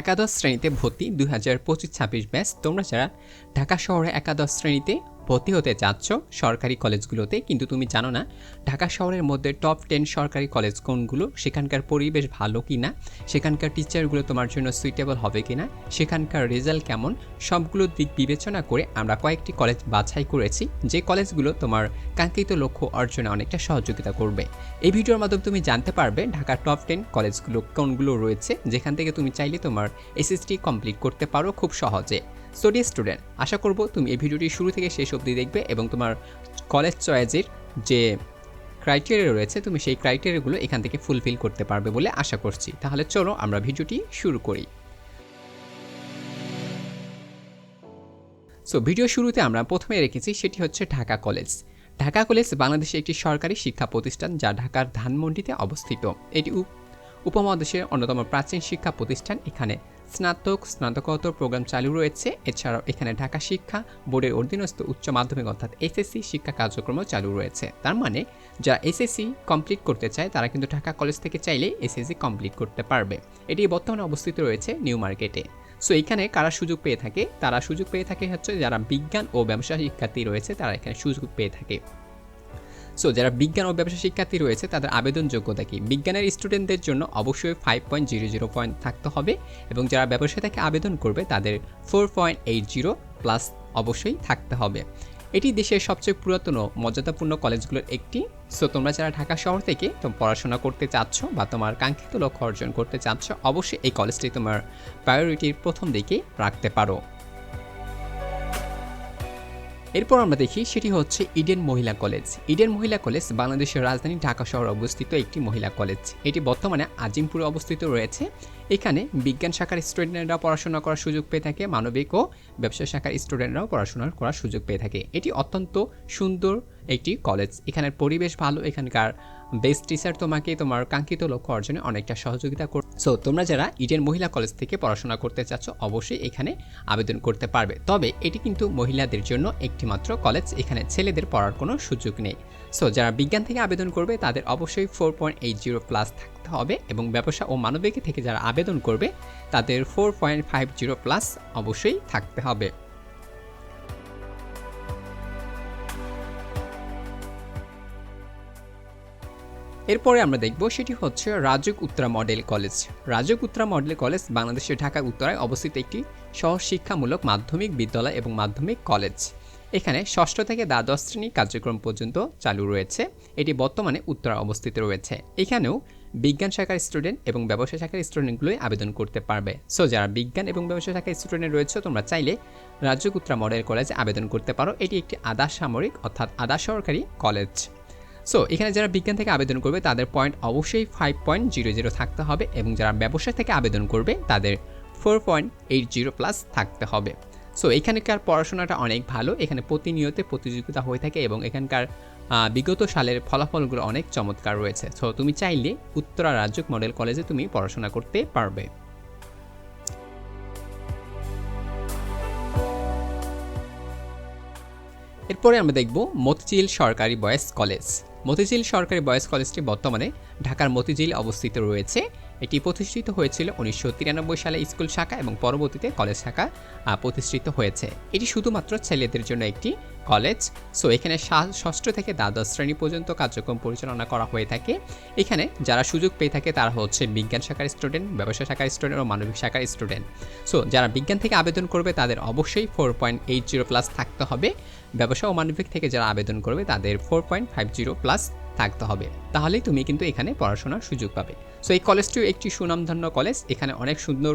একাদশ শ্রেণীতে ভর্তি দুই হাজার পঁচিশ ছাব্বিশ ব্যাচ। তোমরা যারা ঢাকা শহরে একাদশ শ্রেণীতে ভর্তি হতে চাচ্ছ সরকারি কলেজগুলোতে, কিন্তু তুমি জানো না, ঢাকা শহরের মধ্যে টপ টেন সরকারি কলেজ কোনগুলো? সেখানকার পরিবেশ ভালো কি না সেখানকার টিচারগুলো তোমার জন্য সুইটেবল হবে কি না সেখানকার রেজাল্ট কেমন? সবগুলো দিক বিবেচনা করে আমরা কয়েকটি কলেজ বাছাই করেছি, যে কলেজগুলো তোমার কাঙ্ক্ষিত লক্ষ্য অর্জনে অনেকটা সহযোগিতা করবে। এই ভিডিওর মাধ্যমে তুমি জানতে পারবে ঢাকার টপ টেন কলেজগুলো কোনগুলো রয়েছে, যেখান থেকে তুমি চাইলে তোমার এসএসটি কমপ্লিট করতে পারো খুব সহজে। স্টুডি স্টুডেন্ট আশা করব তুমি এই ভিডিওটি শুরু থেকে শেষ অবধি দেখবে এবং তোমার কলেজ চয়েসের যে ক্রাইটেরিয়া রয়েছে, তুমি সেই ক্রাইটেরিয়াগুলো এখান থেকে ফুলফিল করতে পারবে বলে আশা করছি। তাহলে চলো আমরা ভিডিওটি শুরু করি। সো ভিডিও শুরুতে আমরা প্রথমে রেখেছি, সেটি হচ্ছে ঢাকা কলেজ ঢাকা কলেজ বাংলাদেশের একটি সরকারি শিক্ষা প্রতিষ্ঠান যা ঢাকার ধানমন্ডিতে অবস্থিত। এটি উপ- উপমহাদেশের অন্যতম প্রাচীন শিক্ষা প্রতিষ্ঠান। এখানে স্নাতক, স্নাতকোত্তর প্রোগ্রাম চালু রয়েছে। এছাড়াও এখানে ঢাকা শিক্ষা বোর্ডের অধীনস্থ উচ্চ মাধ্যমিক অর্থাৎ এসএসসি শিক্ষা কার্যক্রমও চালু রয়েছে। তার মানে যারা এসএসসি কমপ্লিট করতে চায়, তারা কিন্তু ঢাকা কলেজ থেকে চাইলে এসএসসি কমপ্লিট করতে পারবে। এটি বর্তমানে অবস্থিত রয়েছে নিউ মার্কেটে। সো এখানে কারা সুযোগ পেয়ে থাকে? তারা সুযোগ পেয়ে থাকে হচ্ছে যারা বিজ্ঞান ও ব্যবসা শিক্ষার্থী রয়েছে, তারা এখানে সুযোগ পেয়ে থাকে। সো যারা বিজ্ঞান ও ব্যবসা শিক্ষার্থী রয়েছে, তাদের আবেদন যোগ্যতা কি? বিজ্ঞানের স্টুডেন্টদের জন্য অবশ্যই five point zero zero point থাকতে হবে এবং যারা ব্যবসা থেকে আবেদন করবে, তাদের four point eight zero plus অবশ্যই থাকতে হবে। এটি দেশের সবচেয়ে পুরাতন মর্যাদাপূর্ণ কলেজগুলোর একটি। সো তোমরা যারা ঢাকা শহর থেকে তো পড়াশোনা করতে চাচ্ছ বা তোমার কাঙ্ক্ষিত লক্ষ্য অর্জন করতে চাচ্ছ, অবশ্যই এই কলেজটি তোমার প্রায়োরিটির প্রথম দিকে রাখতে পারো। এরপর আমরা দেখি সেটি হচ্ছে ইডেন মহিলা কলেজ। ইডেন মহিলা কলেজ বাংলাদেশের রাজধানী ঢাকা শহরে অবস্থিত একটি মহিলা কলেজ। এটি বর্তমানে আজিমপুরে অবস্থিত রয়েছে। এখানে বিজ্ঞান শাখার স্টুডেন্টরা পড়াশোনা করার সুযোগ পেয়ে থাকে, মানবিক ও ব্যবসা শাখার স্টুডেন্টরাও পড়াশোনা করার সুযোগ পেয়ে থাকে। এটি অত্যন্ত সুন্দর একটি কলেজ। এখানের পরিবেশ ভালো, এখানকার বেস্ট টিচার তোমাকে তোমার কাঙ্ক্ষিত লক্ষ্য অর্জনে অনেকটা সহযোগিতা কর সো তোমরা যারা ইডেন মহিলা কলেজ থেকে পড়াশোনা করতে চাচ্ছ, অবশ্যই এখানে আবেদন করতে পারবে। তবে এটি কিন্তু মহিলাদের জন্য একটি মাত্র কলেজ এখানে ছেলেদের পড়ার কোনো সুযোগ নেই। সো যারা বিজ্ঞান থেকে আবেদন করবে, তাদের অবশ্যই four point eight zero plus থাকতে হবে এবং ব্যবসা ও মানবিক থেকে যারা আবেদন করবে, তাদের four point five zero plus অবশ্যই থাকতে হবে। এরপরে আমরা দেখব সেটি হচ্ছে Rajuk Uttara model college. Rajuk Uttara model college বাংলাদেশের ঢাকা উত্তরায় অবস্থিত একটি সহশিক্ষামূলক মাধ্যমিক বিদ্যালয় এবং মাধ্যমিক কলেজ। এখানে ষষ্ঠ থেকে দ্বাদশ শ্রেণি কার্যক্রম পর্যন্ত চালু রয়েছে। এটি বর্তমানে উত্তরা অবস্থিত রয়েছে। এখানেও বিজ্ঞান শাখার স্টুডেন্ট এবং ব্যবসা শাখার স্টুডেন্টগুলোই আবেদন করতে পারবে। সো যারা বিজ্ঞান এবং ব্যবসা শাখার স্টুডেন্ট রয়েছে, তোমরা চাইলে রাজক উত্তরা মডেল কলেজে আবেদন করতে পারো। এটি একটি আধা সামরিক অর্থাৎ আধা সরকারি কলেজ। সো এখানে যারা বিজ্ঞান থেকে আবেদন করবে, তাদের পয়েন্ট অবশ্যই ফাইভ পয়েন্ট জিরো জিরো থাকতে হবে এবং যারা ব্যবসা থেকে আবেদন করবে, তাদের four point eight zero plus থাকতে হবে। সো এখানকার পড়াশোনাটা অনেক ভালো, এখানে প্রতিনিয়ত প্রতিযোগিতা হয়ে থাকে এবং এখানকার বিগত সালের ফলাফলগুলো অনেক চমৎকার রয়েছে। সো তুমি চাইলে উত্তরা রাজ্যক মডেল কলেজে তুমি পড়াশোনা করতে পারবে। এরপরে আমরা দেখব মতিঝিল সরকারি বয়েজ কলেজ। মতিঝিল সরকারি বয়েজ কলেজটি বর্তমানে ঢাকার মতিঝিল অবস্থিত রয়েছে। এটি প্রতিষ্ঠিত হয়েছিল উনিশশো তিরানব্বই সালে স্কুল শাখা এবং পরবর্তীতে কলেজ শাখা প্রতিষ্ঠিত হয়েছে। এটি শুধুমাত্র ছেলেদের জন্য একটি কলেজ। সো এখানে ষষ্ঠ থেকে দ্বাদশ শ্রেণি পর্যন্ত কার্যক্রম পরিচালনা করা হয়ে থাকে। এখানে যারা সুযোগ পেয়ে থাকে, তারা হচ্ছে বিজ্ঞান শাখার স্টুডেন্ট ব্যবসা শাখার স্টুডেন্ট ও মানবিক শাখার স্টুডেন্ট সো যারা বিজ্ঞান থেকে আবেদন করবে, তাদের অবশ্যই four point eight zero plus থাকতে হবে। ব্যবসা ও মানবিক থেকে যারা আবেদন করবে, তাদের four point five zero plus থাকতে হবে। তাহলেই তুমি কিন্তু এখানে পড়াশোনার সুযোগ পাবে। সো এই কলেজটিও একটি সুনামধন্য কলেজ এখানে অনেক সুন্দর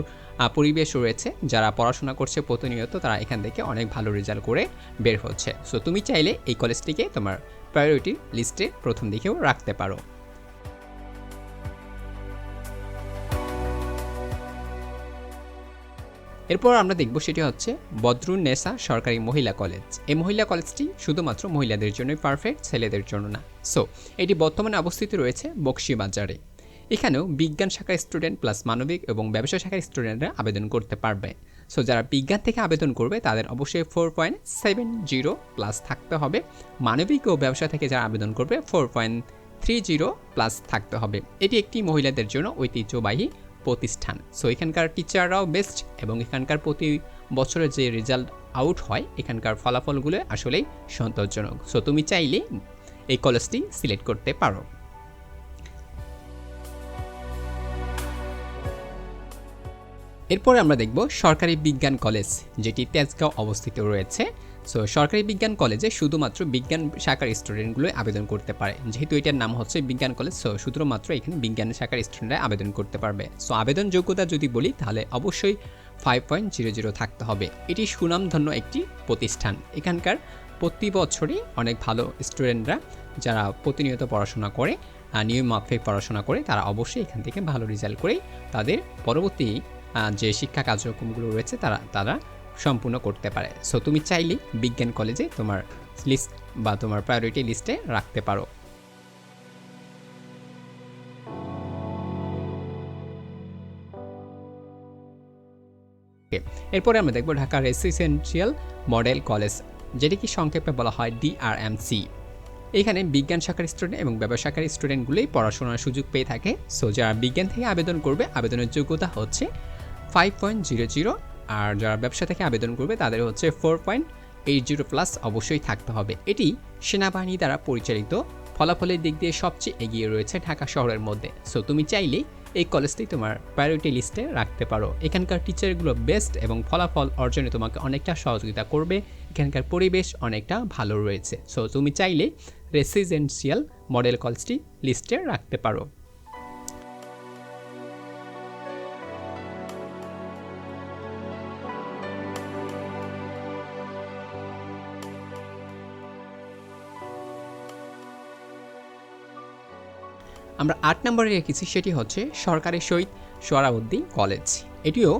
পরিবেশ রয়েছে। যারা পড়াশোনা করছে প্রতিনিয়ত তারা এখান থেকে অনেক ভালো রেজাল্ট করে বের হচ্ছে। সো তুমি চাইলে এই কলেজটিকে তোমার প্রায়োরিটি লিস্টে প্রথম দিকেও রাখতে পারো। এরপর আমরা দেখব সেটি হচ্ছে বদরুন নেসা সরকারি মহিলা কলেজ এই মহিলা কলেজটি শুধুমাত্র মহিলাদের জন্যই পারফেক্ট ছেলেদের জন্য না। সো এটি বর্তমানে অবস্থিত রয়েছে বক্সিবাজারে। এখানেও বিজ্ঞান শাখার স্টুডেন্ট প্লাস মানবিক এবং ব্যবসা শাখার স্টুডেন্টরা আবেদন করতে পারবে। সো যারা বিজ্ঞান থেকে আবেদন করবে, তাদের অবশ্যই four point seven zero plus থাকতে হবে। মানবিক ও ব্যবসা থেকে যারা আবেদন করবে four point three zero plus থাকতে হবে। এটি একটি মহিলাদের জন্য ঐতিহ্যবাহী প্রতিষ্ঠান। সো এখানকার টিচাররাও বেস্ট এবং এখানকার প্রতি বছরের যে রেজাল্ট আউট হয়, এখানকার ফলাফলগুলো আসলেই সন্তোষজনক। সো তুমি চাইলে এই কলেজটি সিলেক্ট করতে পারো। এরপরে আমরা দেখব সরকারি বিজ্ঞান কলেজ, যেটি তেজগাঁও অবস্থিত রয়েছে। সো সরকারি বিজ্ঞান কলেজে শুধুমাত্র বিজ্ঞান শাখার স্টুডেন্টগুলোই আবেদন করতে পারে। যেহেতু এটার নাম হচ্ছে বিজ্ঞান কলেজ সো শুধুমাত্র এখানে বিজ্ঞান শাখার স্টুডেন্টরা আবেদন করতে পারবে। সো আবেদন যোগ্যতা যদি বলি, তাহলে অবশ্যই ফাইভ পয়েন্ট জিরো জিরো থাকতে হবে। এটি সুনামধন্য একটি প্রতিষ্ঠান। এখানকার প্রতি বছরই অনেক ভালো স্টুডেন্টরা যারা প্রতিনিয়ত পড়াশোনা করে নিয়ম মাফিক পড়াশোনা করে, তারা অবশ্যই এখান থেকে ভালো রেজাল্ট করেই তাদের পরবর্তী যে শিক্ষা কার্যক্রমগুলো রয়েছে তারা তারা সম্পূর্ণ করতে পারে। সো তুমি চাইলে বিজ্ঞান কলেজে তোমার লিস্ট বা তোমার প্রায়োরিটি লিস্টে রাখতে পারো। এরপরে আমরা দেখব ঢাকা রেসিডেন্সিয়াল মডেল কলেজ যেটি কি সংক্ষেপে বলা হয় ডিআরএমসি এখানে বিজ্ঞান শাখার স্টুডেন্ট এবং ব্যবসা শাখার স্টুডেন্টগুলোই পড়াশোনার সুযোগ পেয়ে থাকে। সো যারা বিজ্ঞান থেকে আবেদন করবে, আবেদনের যোগ্যতা হচ্ছে ফাইভ পয়েন্ট জিরো জিরো আর যারা ব্যবসা থেকে আবেদন করবে তাদের হচ্ছে four point eight zero plus অবশ্যই থাকতে হবে। এটি সেনাবাহিনী দ্বারা পরিচালিত। ফলাফলের দিক দিয়ে সবচেয়ে এগিয়ে রয়েছে ঢাকা শহরের মধ্যে। সো তুমি চাইলেই এই কলেজটি তোমার প্রায়োরিটি লিস্টে রাখতে পারো। এখানকার টিচারগুলো বেস্ট এবং ফলাফল অর্জনে তোমাকে অনেকটা সহযোগিতা করবে। এখানকার পরিবেশ অনেকটা ভালো রয়েছে। সো তুমি চাইলে রেসিডেন্সিয়াল মডেল কলেজটি লিস্টে রাখতে পারো। আমরা আট নম্বরে রেখেছি, সেটি হচ্ছে সরকারি শহীদ সোহরাউদ্দিন কলেজ। এটিও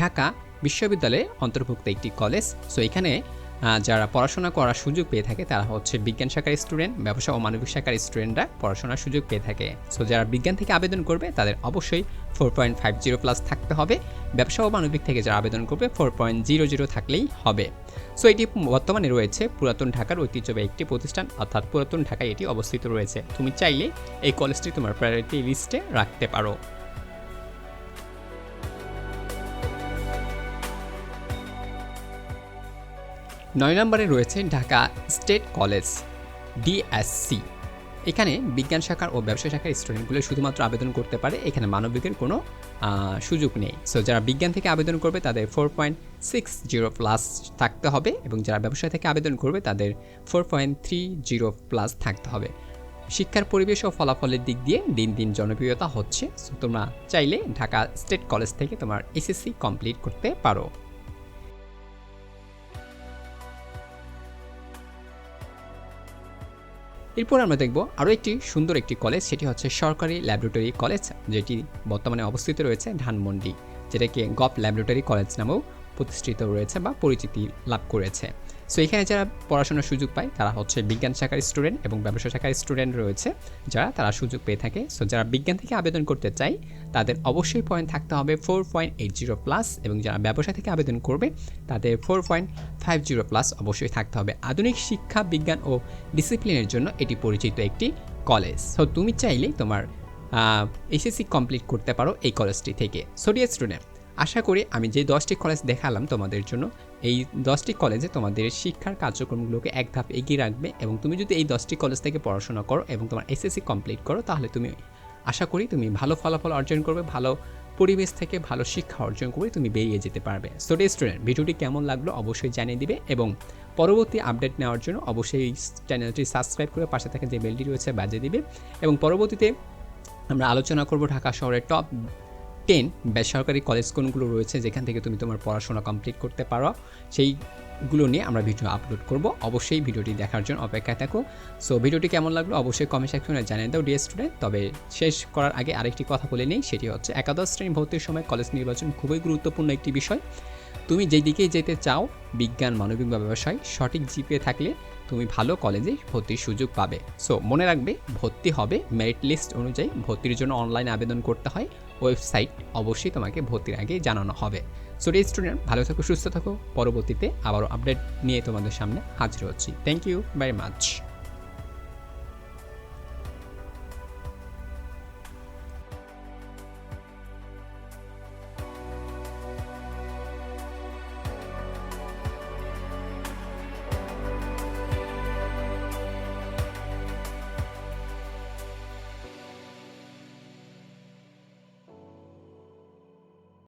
ঢাকা বিশ্ববিদ্যালয়ে অন্তর্ভুক্ত একটি কলেজ। সো এখানে যারা পড়াশোনা করার সুযোগ পেয়ে থাকে, তারা হচ্ছে বিজ্ঞান শাখার স্টুডেন্ট ব্যবসা ও মানবিক শাখার স্টুডেন্টরা পড়াশোনার সুযোগ পেয়ে থাকে। সো যারা বিজ্ঞান থেকে আবেদন করবে, তাদের অবশ্যই four point five zero plus থাকতে হবে। ব্যবসা ও মানবিক থেকে যারা আবেদন করবে ফোর পয়েন্ট জিরো জিরো থাকলেই হবে। সো এটি বর্তমানে রয়েছে পুরাতন ঢাকার ঐতিহ্যবাহী একটি প্রতিষ্ঠান, অর্থাৎ পুরাতন ঢাকায় এটি অবস্থিত রয়েছে। তুমি চাইলে এই কলেজটি তোমার প্রায়োরিটি লিস্টে রাখতে পারো। নয় নম্বরে রয়েছে ঢাকা স্টেট কলেজ, ডিএসসি। এখানে বিজ্ঞান শাখার ও ব্যবসা শাখার স্টুডেন্টগুলো শুধুমাত্র আবেদন করতে পারে, এখানে মানবিকের কোনো সুযোগ নেই। সো যারা বিজ্ঞান থেকে আবেদন করবে, তাদের four point six zero plus থাকতে হবে এবং যারা ব্যবসা থেকে আবেদন করবে, তাদের four point three zero plus থাকতে হবে। শিক্ষার পরিবেশ ও ফলাফলের দিক দিয়ে দিন দিন জনপ্রিয়তা হচ্ছে। সো তোমরা চাইলে ঢাকা স্টেট কলেজ থেকে তোমার এসএসসি কমপ্লিট করতে পারো। এরপর আমরা দেখব আরও একটি সুন্দর একটি কলেজ সেটি হচ্ছে সরকারি ল্যাবরেটরি কলেজ যেটি বর্তমানে অবস্থিত রয়েছে ধানমন্ডি, যেটাকে গপ ল্যাবরেটরি কলেজ নামেও প্রতিষ্ঠিত রয়েছে বা পরিচিতি লাভ করেছে। সো এখানে যারা পড়াশোনার সুযোগ পায়, তারা হচ্ছে বিজ্ঞান শাখার স্টুডেন্ট এবং ব্যবসা শাখার স্টুডেন্ট রয়েছে। যারা তারা সুযোগ পেয়ে থাকে। সো যারা বিজ্ঞান থেকে আবেদন করতে চায়, তাদের অবশ্যই পয়েন্ট থাকতে হবে four point eight zero plus এবং যারা ব্যবসা থেকে আবেদন করবে, তাদের four point five zero plus অবশ্যই থাকতে হবে। আধুনিক শিক্ষা, বিজ্ঞান ও ডিসিপ্লিনের জন্য এটি পরিচিত একটি কলেজ সো তুমি চাইলে তোমার এসএসসি কমপ্লিট করতে পারো এই কলেজটি থেকে। সোডিয়া স্টুডেন্ট আশা করি আমি যে দশটি কলেজ দেখালাম তোমাদের জন্য, এই দশটি কলেজে তোমাদের শিক্ষার কার্যক্রমগুলোকে এক ধাপ এগিয়ে রাখবে এবং তুমি যদি এই দশটি কলেজ থেকে পড়াশোনা করো এবং তোমার এসএসসি কমপ্লিট করো, তাহলে তুমি আশা করি তুমি ভালো ফলাফল অর্জন করবে, ভালো পরিবেশ থেকে ভালো শিক্ষা অর্জন করে তুমি বেরিয়ে যেতে পারবে। সো ডে স্টুডেন্ট ভিডিওটি কেমন লাগল অবশ্যই জানিয়ে দিবে এবং পরবর্তী আপডেট নেওয়ার জন্য অবশ্যই এই চ্যানেলটি সাবস্ক্রাইব করে পাশে থাকা যে বেলটি রয়েছে বাজিয়ে দিবে এবং পরবর্তীতে আমরা আলোচনা করব ঢাকা শহরের টপ টেন বেসরকারি কলেজ কোনগুলো রয়েছে যেখান থেকে তুমি তোমার পড়াশোনা কমপ্লিট করতে পারো, সেইগুলো নিয়ে আমরা ভিডিও আপলোড করব। অবশ্যই ভিডিওটি দেখার জন্য অপেক্ষায় থাকো। সো ভিডিওটি কেমন লাগল অবশ্যই কমেন্ট সেকশনে জানিয়ে দাও ডিএস স্টুডেন্ট তবে শেষ করার আগে আরেকটি কথা বলে নিই, সেটি হচ্ছে একাদশ শ্রেণি ভর্তির সময় কলেজ নির্বাচন খুবই গুরুত্বপূর্ণ একটি বিষয়। তুমি যেই দিকেই যেতে চাও, বিজ্ঞান, মানবিক বা ব্যবসায়, সঠিক জিপিএ থাকলে তুমি ভালো কলেজে ভর্তির সুযোগ পাবে। সো মনে রাখবে, ভর্তি হবে মেরিট লিস্ট অনুযায়ী ভর্তির জন্য অনলাইন আবেদন করতে হয়। ওয়েবসাইট অবশ্যই তোমাকে ভর্তির আগে জানানো হবে। সো রে স্টুডেন্ট ভালো থাকো, সুস্থ থাকো। পরবর্তীতে আবারও আপডেট নিয়ে তোমাদের সামনে হাজির হচ্ছি। Thank you very much